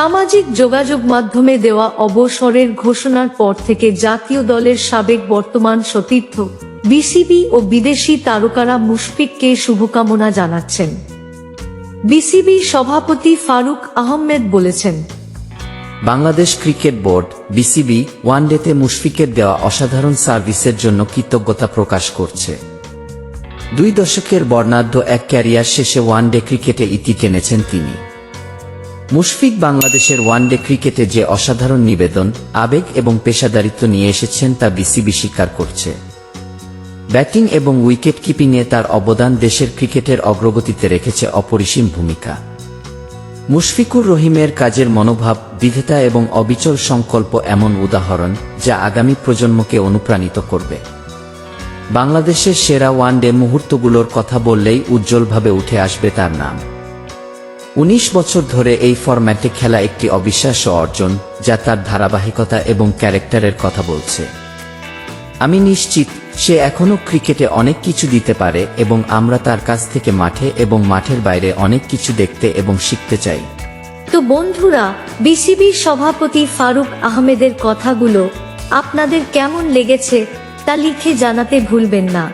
সামাজিক যোগাযোগ মাধ্যমে দেওয়া অবসরের ঘোষণার পর থেকে জাতীয় দলের সাবেক বর্তমান সতীর্থ, বিসিবি ও বিদেশি তারকারা মুশফিককে শুভকামনা জানাচ্ছেন। বিসিবি সভাপতি ফারুক আহমেদ বলেছেন, বাংলাদেশ ক্রিকেট বোর্ড, বিসিবি, ওয়ানডেতে মুশফিকের দেওয়া অসাধারণ সার্ভিসের জন্য কৃতজ্ঞতা প্রকাশ করছে। দুই দশকের বর্ণাঢ্য এক ক্যারিয়ার শেষে ওয়ানডে ক্রিকেটে ইতি টেনেছেন তিনি। মুশফিক বাংলাদেশের ওয়ানডে ক্রিকেটে যে অসাধারণ নিবেদন, আবেগ এবং পেশাদারিত্ব নিয়ে এসেছেন তা বিসিবি স্বীকার করছে। ব্যাটিং এবং উইকেট কিপিংয়ে তার অবদান দেশের ক্রিকেটের অগ্রগতিতে রেখেছে অপরিসীম ভূমিকা। মুশফিকুর রহিমের কাজের মনোভাব, বিধেতা এবং অবিচল সংকল্প এমন উদাহরণ যা আগামী প্রজন্মকে অনুপ্রাণিত করবে। বাংলাদেশের সেরা ওয়ানডে মুহূর্তগুলোর কথা বললেই উজ্জ্বলভাবে উঠে আসবে তার নাম। উনিশ বছর ধরে এই ফরম্যাটে খেলা একটি অবিশ্বাস্য অর্জন, যা তার ধারাবাহিকতা এবং ক্যারেক্টারের কথা বলছে। আমি নিশ্চিত, সে এখনও ক্রিকেটে অনেক কিছু দিতে পারে এবং আমরা তার কাছ থেকে মাঠে এবং মাঠের বাইরে অনেক কিছু দেখতে এবং শিখতে চাই। তো বন্ধুরা, বিসিবি সভাপতি ফারুক আহমেদের কথাগুলো আপনাদের কেমন লেগেছে তা লিখে জানাতে ভুলবেন না।